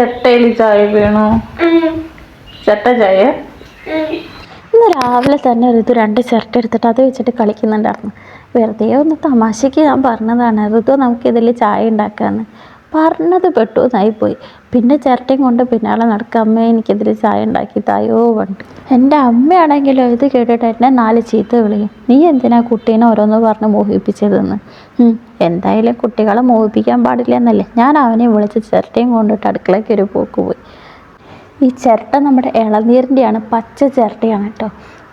ചട്ടയിൽ ചായ വീണു? ചട്ട ചായ ഇന്ന് രാവിലെ തന്നെ ഋതു രണ്ട് ചിരട്ട എടുത്തിട്ട് അത് വെച്ചിട്ട് കളിക്കുന്നുണ്ടായിരുന്നു. വെറുതെ ഒന്ന് തമാശയ്ക്ക് ഞാൻ പറഞ്ഞതാണ് ഋതു നമുക്കിതിൽ ചായ ഉണ്ടാക്കാമെന്ന് പറഞ്ഞത് പെട്ടു പോയി പിന്നെ ചിരട്ടയും കൊണ്ട് പിന്നാലെ നടക്കുക അമ്മ എനിക്കെതിരെ ചായ ഉണ്ടാക്കി തായോ പണ്ട് എന്റെ അമ്മയാണെങ്കിലോ ഇത് കേട്ടിട്ട് എന്നെ നാല് ചീത്ത വിളിക്കും. നീ എന്തിനാ കുട്ടീനെ ഓരോന്ന് പറഞ്ഞ് മോഹിപ്പിച്ചതെന്ന്? എന്തായാലും കുട്ടികളെ മോഹിപ്പിക്കാൻ പാടില്ല എന്നല്ലേ. ഞാൻ അവനെ വിളിച്ച് ചിരട്ടയും കൊണ്ടിട്ട് അടുക്കളയ്ക്ക് ഒരു പോക്ക് പോയി. ഈ ചിരട്ട നമ്മുടെ ഇളനീരിന്റെയാണ് പച്ച ചിരട്ടയാണ് കേട്ടോ.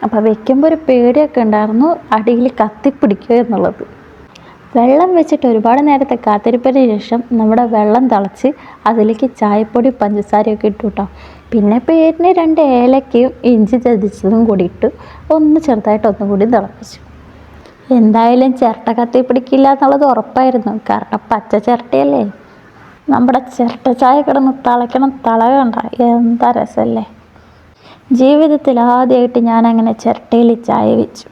അപ്പോൾ വെക്കുമ്പോൾ ഒരു പേടിയൊക്കെ ഉണ്ടായിരുന്നു അടിയിൽ കത്തിപ്പിടിക്കുക എന്നുള്ളത്. വെള്ളം വെച്ചിട്ട് ഒരുപാട് നേരത്തെ കാത്തിരിപ്പിന് ശേഷം നമ്മുടെ വെള്ളം തിളച്ച് അതിലേക്ക് ചായപ്പൊടി പഞ്ചസാരയൊക്കെ ഇട്ടു കേട്ടോ പിന്നെ പേരിന് രണ്ട് ഏലക്കയും ഇഞ്ചി ചതിച്ചതും കൂടി ഇട്ടു. ഒന്ന് ചെറുതായിട്ട് ഒന്നും കൂടി തിളപ്പിച്ചു. എന്തായാലും ചിരട്ട കത്തി പിടിക്കില്ല എന്നുള്ളത് ഉറപ്പായിരുന്നു. കാരണം പച്ച ചിരട്ടയല്ലേ? നമ്മുടെ ചിരട്ട ചായ കിടന്ന് തിളയ്ക്കണം. തള കണ്ട എന്താ രസമല്ലേ? ജീവിതത്തിൽ ആദ്യമായിട്ട് ഞാൻ അങ്ങനെ ചിരട്ടയിൽ ചായ വെച്ചു.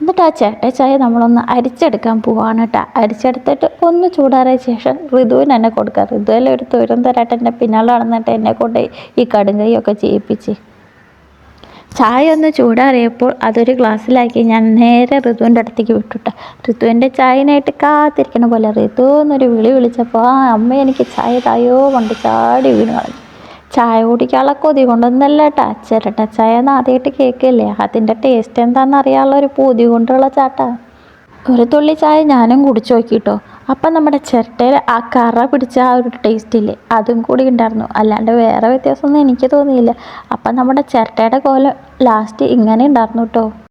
എന്നിട്ട് ആ ചിരട്ട ചായ നമ്മളൊന്ന് അരിച്ചെടുക്കാൻ പോവാണ് കേട്ടോ അരിച്ചെടുത്തിട്ട് ഒന്ന് ചൂടാറിയ ശേഷം ഋതുവിന് എന്നെ കൊടുക്കുക ഋതുവിലെ ഒരു തുരം തരാട്ട് എന്റെ പിന്നാലെ നടന്നിട്ട് എന്നെ കൊണ്ട് ഈ കടുങ്കൈയൊക്കെ ചെയ്യിപ്പിച്ച്. ചായ ഒന്ന് ചൂടാറിയപ്പോൾ അതൊരു ഗ്ലാസ്സിലാക്കി ഞാൻ നേരെ ഋതുവിന്റെ അടുത്തേക്ക് വിട്ടുട്ട ഋതുവിന്റെ ചായനായിട്ട് കാത്തിരിക്കണ പോലെ ഋതു എന്നൊരു വിളി വിളിച്ചപ്പോൾ ആ അമ്മ എനിക്ക് ചായ തായോ കൊണ്ട് ചാടി വീണ് കളഞ്ഞു. ചായ കുടിക്കാനുള്ള കൊതി കൊണ്ടൊന്നല്ല കേട്ടാ ചിരട്ട ചായ ആദ്യമായിട്ട് കേൾക്കില്ലേ? അതിന്റെ ടേസ്റ്റ് എന്താണെന്ന് അറിയാനുള്ള ഒരു പൂതി കൊണ്ടുള്ള ചാട്ടാ. ഒരു തുള്ളി ചായ ഞാനും കുടിച്ചു നോക്കിട്ടോ. അപ്പം നമ്മുടെ ചിരട്ടയിൽ ആ കറ പിടിച്ച ആ ഒരു ടേസ്റ്റ് ഇല്ലേ? അതും കൂടി ഉണ്ടായിരുന്നു. അല്ലാണ്ട് വേറെ വ്യത്യാസമൊന്നും എനിക്ക് തോന്നിയില്ല. അപ്പം നമ്മുടെ ചിരട്ടയുടെ കോലം ലാസ്റ്റ് ഇങ്ങനെ ഉണ്ടായിരുന്നു കേട്ടോ